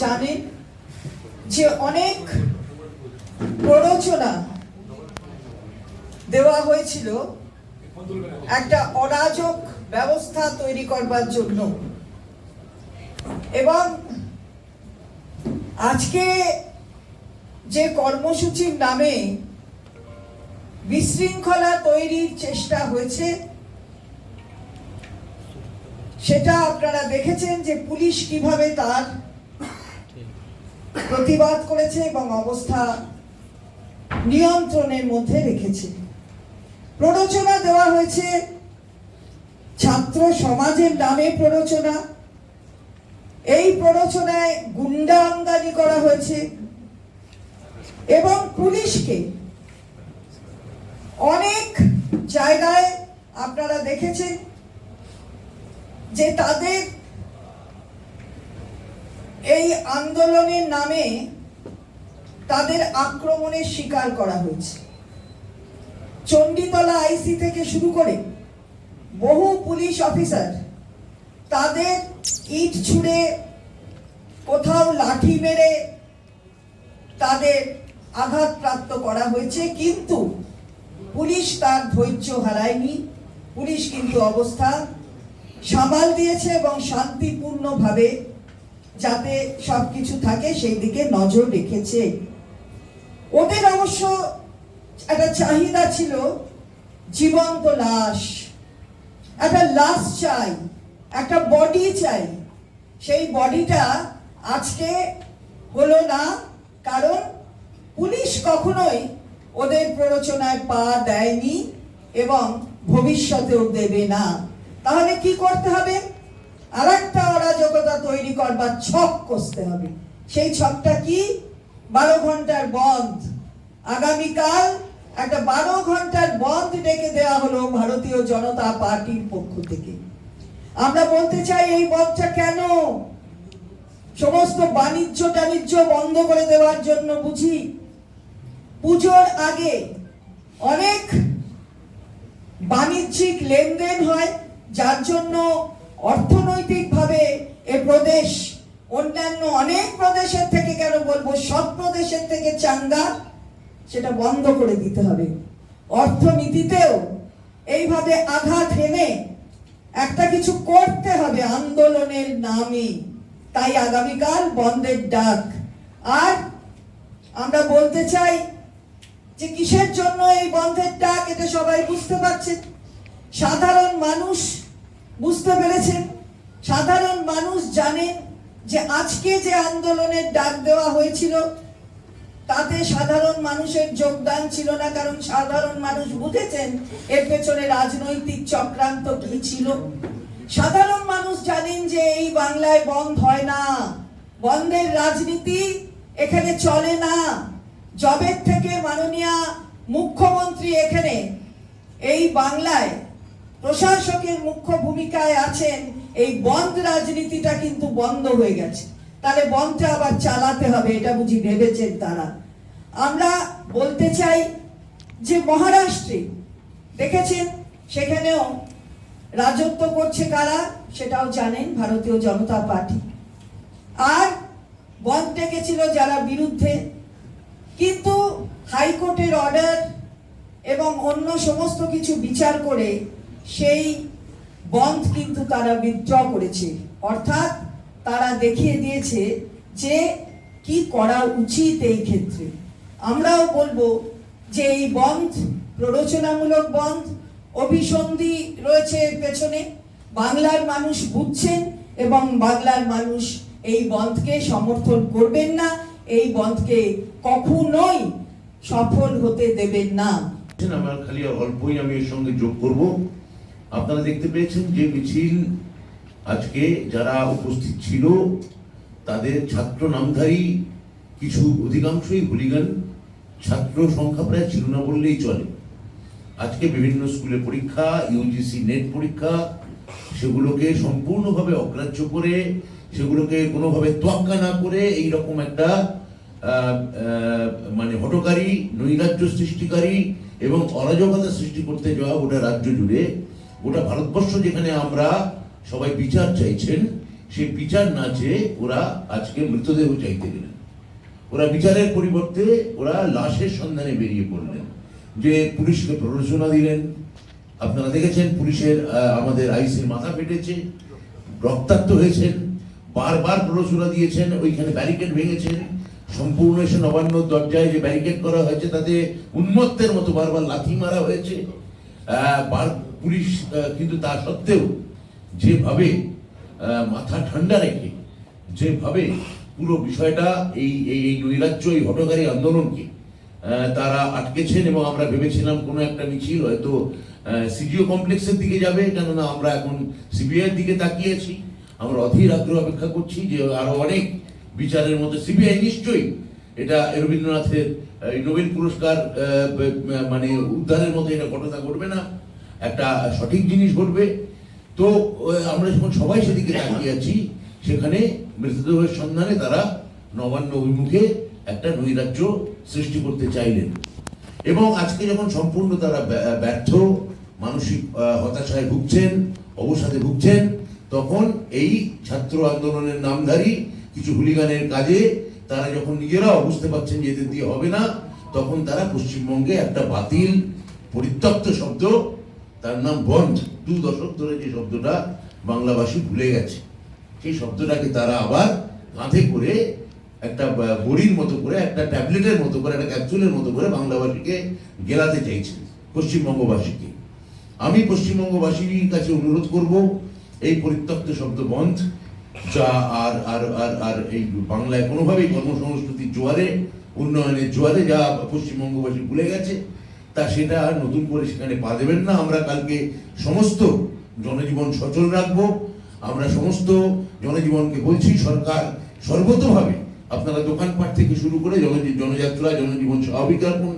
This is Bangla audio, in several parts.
জানেন যে অনেক প্ররোচনা দেওয়া হয়েছিল একটা অরাজক ব্যবস্থা তৈরি করবার জন্য। এবং আজকে যে কর্মসূচির নামে বিশৃঙ্খলা তৈরির চেষ্টা হয়েছে, সেটা আপনারা দেখেছেন যে পুলিশ কীভাবে তার প্রতিবাদ করেছে এবং অবস্থা নিয়ন্ত্রণের মধ্যে রেখেছে। প্ররোচনা দেওয়া হয়েছে ছাত্র সমাজের নামে প্ররোচনা। এই প্ররোচনায় গুন্ডা আমদানি করা হয়েছে এবং পুলিশকে অনেক জায়গায় আপনারা দেখেছেন যে তাদের আন্দোলনের নামে তাদের আক্রমণের শিকার করা হয়েছে। চণ্ডীতলা আইসি থেকে শুরু করে বহু পুলিশ অফিসার তাদের ইট ছুঁড়ে কোথাও লাঠি মেরে তাদের আঘাতপ্রাপ্ত করা হয়েছে। কিন্তু পুলিশ তার ধৈর্য হারায়নি। পুলিশ কিন্তু অবস্থা সামাল দিয়েছে এবং শান্তিপূর্ণভাবে যাতে সবকিছু থাকে সেই দিকে নজর রেখেছে। ওদের অবশ্য একটা চাহিদা ছিল জীবন্ত লাশ। একটা লাশ চাই, একটা বডি চাই। সেই বডিটা আজকে হলো না, কারণ পুলিশ কখনোই ওদের প্ররোচনায় পা দেয়নি এবং ভবিষ্যতেও দেবে না। তাহলে কি করতে হবে? আর একটা অরাজকতা তৈরি করবার ছক কষতে হবে। সেই ছকটা কি? বারো ঘণ্টার বন্ধ। আগামীকাল একটা বারো ঘণ্টার বন্ধ ডেকে দেওয়া হলো ভারতীয় জনতা পার্টির পক্ষ থেকে। আমরা বলতে চাই এই বন্ধটা কেন? সমস্ত বাণিজ্য টাণিজ্য বন্ধ করে দেওয়ার জন্য বুঝি? পুজোর আগে অনেক বাণিজ্যিক লেনদেন হয়, যার জন্য অর্থনৈতিকভাবে এ প্রদেশ, অন্যান্য অনেক প্রদেশের থেকে কেন বলব, সব প্রদেশের থেকে চাঙ্গা, সেটা বন্ধ করে দিতে হবে। অর্থনীতিতেও এইভাবে আঘাত হেনে একটা কিছু করতে হবে আন্দোলনের নামে। তাই আগামীকাল বন্ধের ডাক। আর আমরা বলতে চাই যে কিসের জন্য এই বন্ধের ডাক, এটা সবাই বুঝতে পারছে। সাধারণ মানুষ বুঝতে পেরেছেন? সাধারণ মানুষ জানেন যে আজকে যে আন্দোলনের ডাক দেওয়া হয়েছিল, তাতে সাধারণ মানুষের যোগদান ছিল না, কারণ সাধারণ মানুষ বুঝেছেন এর পেছনে রাজনৈতিক চক্রান্ত কি ছিল। সাধারণ মানুষ জানেন যে এই বাংলায় বন্ধ হয় না। বন্ধের রাজনীতি এখানে চলে না। জবের থেকে মাননীয় মুখ্যমন্ত্রী এখানে, এই বাংলায় প্রশাসকের মুখ্য ভূমিকায় আছেন, এই বন্ধ রাজনীতিটা কিন্তু বন্ধ হয়ে গেছে। তাহলে বন্ধটা আবার চালাতে হবে, এটা বুঝি ভেবেছেন তারা। আমরা বলতে চাই যে মহারাষ্ট্রে, দেখেছেন? সেখানেও রাজত্ব করছে কারা, সেটাও জানেন ভারতীয় জনতা পার্টি। আর বন্ধ ডেকেছিল যারা বিরুদ্ধে, কিন্তু হাইকোর্টের অর্ডার এবং অন্য সমস্ত কিছু বিচার করে সেই বন্ধ কিন্তু তারা বিদ্র করেছে। অর্থাৎ তারা দেখিয়ে দিয়েছে যে কি করা উচিত এই ক্ষেত্রে। আমরাও বলব যে এই বন্ধ, প্ররোচনামূলক বন্ধ, অভিসন্ধি রয়েছে পেছনে। বাংলার মানুষ বুঝছেন এবং বাংলার মানুষ এই বন্ধকে সমর্থন করবেন না, এই বন্ধকে কখনোই সফল হতে দেবেন না। আমার খালি অল্পই আমি এর সঙ্গে যোগ করব। আপনারা দেখতে পেয়েছেন যে মিছিল আজকে যারা উপস্থিত ছিল, তাদের ছাত্র নামধারী কিছু অধিকাংশই হুলিগান, ছাত্র সংখ্যা প্রায় ছিল না বললেই চলে। আজকে বিভিন্ন স্কুলে পরীক্ষা, ইউজিসি নেট পরীক্ষা, সেগুলোকে সম্পূর্ণভাবে অগ্রাহ্য করে, সেগুলোকে কোনোভাবে তোয়াক্কা না করে এই রকম একটা মানে হটকারী নৈরাজ্য সৃষ্টিকারী এবং অরাজকতা সৃষ্টি করতে যাওয়া গোটা রাজ্য জুড়ে গোটা ভারতবর্ষ যেখানে আমরা সবাই বিচার চাইছেন, সেই বিচার না চেয়ে ওরা আজকে মৃতদেহ চাইতে গেলেন। ওরা বিচারের পরিবর্তে ওরা লাশের সন্ধানে বেরিয়ে পড়লেন। যে পুলিশকে প্ররোচনা দিলেন। আপনারা দেখেছেন পুলিশের আমাদের আইসির মাথা ফেটেছে, রক্তাক্ত হয়েছেন, বারবার প্ররোচনা দিয়েছেন, ওইখানে ব্যারিকেড ভেঙেছেন, সম্পূর্ণ এসে নবান্ন দরজায় যে ব্যারিকেড করা হয়েছে, তাতে উন্মত্তের মতো বারবার লাথি মারা হয়েছে। পুলিশ কিন্তু তা সত্ত্বেও যেভাবে মাথা ঠান্ডা রেখে, যেভাবে পুরো বিষয়টা এই এই নৈরাজ্য এই হটকারী আন্দোলনকে তারা আটকেছেন এবং আমরা ভেবেছিলাম কোনো একটা মিছিল হয়তো সিডিও কমপ্লেক্সের দিকে যাবে, কেননা আমরা এখন সিবিআই এর দিকে তাকিয়েছি আমরা অধীর আগ্রহ অপেক্ষা করছি যে আরও অনেক বিচারের মধ্যে, সিবিআই নিশ্চয়ই এটা রবীন্দ্রনাথের নোবেল পুরস্কার মানে উদ্ধারের মতো এটা ঘটনা ঘটবে না। একটা সঠিক জিনিস ঘটবে। তো আমরা যখন সবাই সেদিকে তাকিয়ে আছি, সেখানে মৃতদেহের সন্ধানে তারা নবান্ন অভিমুখে একটা নৈরাজ্য সৃষ্টি করতে চাইলেন। এবং আজকে যখন সম্পূর্ণ তারা ব্যা- ব্যর্থ, মানসিক হতাশায় ভুগছেন, অবসাদে ভুগছেন, তখন এই ছাত্র আন্দোলনের নামধারী কিছু হুলিগানের কাজে তারা যখন নিজেরাও বুঝতে পারছেন যে এদের দিয়ে হবে না, তখন তারা পশ্চিমবঙ্গে একটা বাতিল, পরিত্যক্ত শব্দ তার নাম বন্ধ দু দশক ধরে যে শব্দটা বাংলাভাষী ভুলে গেছে, সেই শব্দটাকে তারা আবার কাঁধে করে একটা বড়ির মতো করে, একটা ট্যাবলেটের মতো করে, একটা ক্যাপসুলের মতো করে বাংলাভাষীকে গেলাতে চাইছে, পশ্চিমবঙ্গবাসীকে। আমি পশ্চিমবঙ্গবাসীর কাছে অনুরোধ করব, এই পরিত্যক্ত শব্দ বন্ধ যা আর আর আর আর এই বাংলায় কোনোভাবেই কর্মসংস্কৃতির জোয়ারে, উন্নয়নের জোয়ারে যা পশ্চিমবঙ্গবাসী ভুলে গেছে তা সেটা আর নতুন করে সেখানে পা দেবেন না। আমরা কালকে সমস্ত জনজীবন সচল রাখব। আমরা সমস্ত জনজীবনকে বলছি, সরকার সর্বতভাবে আপনারা দোকানপাট থেকে শুরু করে জন জনযাত্রা, জনজীবন স্বাভাবিক রাখুন।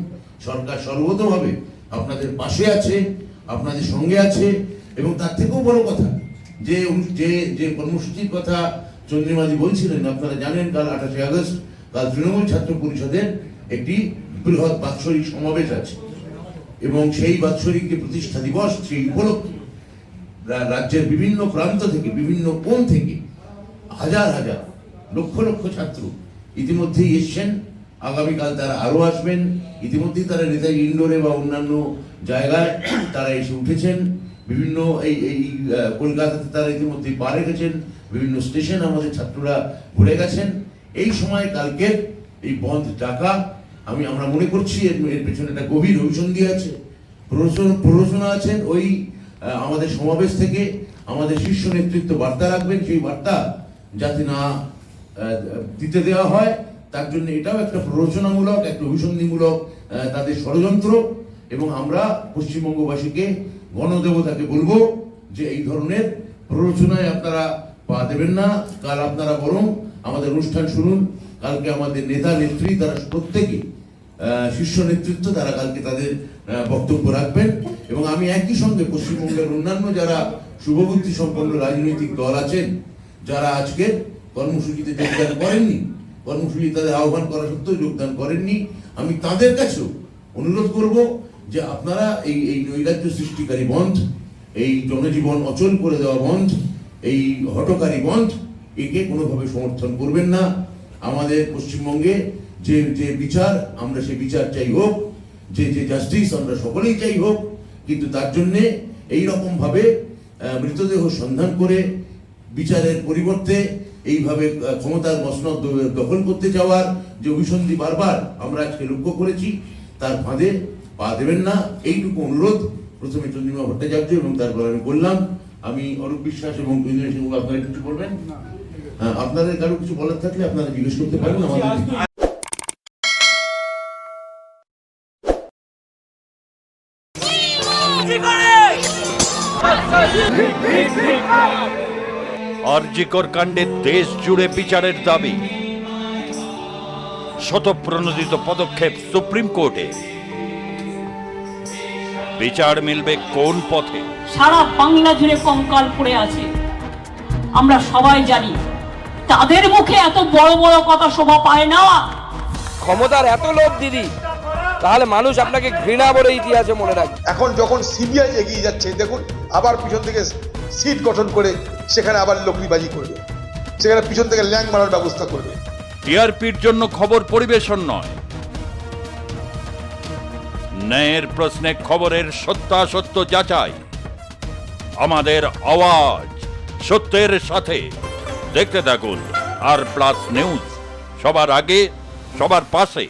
সরকার সর্বতভাবে আপনাদের পাশে আছে, আপনাদের সঙ্গে আছে। এবং তার থেকেও বড় কথা, যে যে যে কর্মসূচির কথা চন্দ্রিমাদি বলছিলেন, আপনারা জানেন কাল আঠাশে আগস্ট কাল তৃণমূল ছাত্র পরিষদের একটি বৃহৎ বাৎসরিক সমাবেশ আছে। এবং সেই বাৎসরিক যে প্রতিষ্ঠা দিবস, সেই উপলক্ষে রাজ্যের বিভিন্ন প্রান্ত থেকে, বিভিন্ন কোণ থেকে হাজার হাজার, লক্ষ লক্ষ ছাত্র ইতিমধ্যেই এসছেন। আগামীকাল তারা আরও আসবেন। ইতিমধ্যেই তারা নেতাজি ইন্ডোরে বা অন্যান্য জায়গায় তারা এসে উঠেছেন। বিভিন্ন এই এই কলকাতাতে তারা ইতিমধ্যে পা রেখেছেন। বিভিন্ন স্টেশন আমাদের ছাত্ররা ঘুরে গেছেন। এই সময় কালকের এই বন্ধ ডাকা আমি, আমরা মনে করছি এর পেছনে একটা গভীর অভিসন্ধি আছে, প্ররোচনা- আছেন, ওই আমাদের সমাবেশ থেকে আমাদের শীর্ষ নেতৃত্ব বার্তা রাখবেন, সেই বার্তা যাতে না দিতে দেওয়া হয়। তার জন্য এটাও একটা প্ররোচনামূলক, একটা অভিসন্ধিমূলক তাদের ষড়যন্ত্র। এবং আমরা পশ্চিমবঙ্গবাসীকে, গণদেবতাকে বলব যে এই ধরনের প্ররোচনায় আপনারা পা দেবেন না। কাল আপনারা বরং আমাদের অনুষ্ঠান শুনুন। কালকে আমাদের নেতা, নেত্রী, তারা প্রত্যেকে শীর্ষ নেতৃত্ব তারা কালকে তাদের বক্তব্য রাখবেন। এবং আমি একই সঙ্গে পশ্চিমবঙ্গের অন্যান্য যারা শুভবুদ্ধি সম্পন্ন রাজনৈতিক দল আছেন, যারা আজকের কর্মসূচিতে যোগদান করেননি, কর্মসূচি তাদের আহ্বান করা সত্ত্বেও যোগদান করেননি, আমি তাদের কাছেও অনুরোধ করব যে আপনারা এই এই নৈরাজ্য সৃষ্টিকারী বন্ধ, এই জনজীবন অচল করে দেওয়া বন্ধ, এই হটকারী বন্ধ, একে কোনোভাবে সমর্থন করবেন না। আমাদের পশ্চিমবঙ্গে যে যে বিচার আমরা সেই বিচার চাই হোক যে যে জাস্টিস আমরা সকলেই চাই হোক কিন্তু তার জন্যে এই রকম ভাবে মৃতদেহ সন্ধান করে বিচারের পরিবর্তে এইভাবে ক্ষমতার মসনদ দখল করতে যাওয়ার যে অভিসন্ধি বারবার আমরা আজকে লক্ষ্য করেছি তার ফাঁদে পা দেবেন না। এইটুকু অনুরোধ প্রথমে চন্দ্রিমা ভট্টাচার্য এবং তারপর আমি বললাম আমি অরূপ বিশ্বাস এবং আপনারা কিছু বলবেন? হ্যাঁ, আপনাদের কারও কিছু বলার থাকলে আপনারা জিজ্ঞেস করতে পারেন আমাদের আরজিকর কাণ্ডে দেশ জুড়ে বিচারের দাবি। শতপ্রণোদিত পদক্ষেপ সুপ্রিম কোর্টে। বিচার মিলবে কোন পথে? সারা বাংলা জুড়ে কঙ্কাল পড়ে আছে। আমরা সবাই জানি তাদের মুখে এত বড় বড় কথা শোভা পায় না। ক্ষমতার এত লোভ দিদি। তাহলে মানুষ আপনাকে ঘৃণা বলে ইতিহাসে মনে রাখবে। এখন যখন সিবিআই এগিয়ে যাচ্ছে দেখুন আবার পিছন থেকে সিট গঠন করে সেখানে আবার লকড়িবাজি করবে। সেখানে পিছন থেকে ল্যাং মারার ব্যবস্থা করবে। টিআরপির জন্য খবর পরিবেশন নয়। ন্যায়ের প্রশ্নে খবরের সত্যাসত্য যাচাই। আমাদের আওয়াজ সত্যের সাথে। দেখতে থাকুন আর প্লাস নিউজ। সবার আগে সবার পাশে।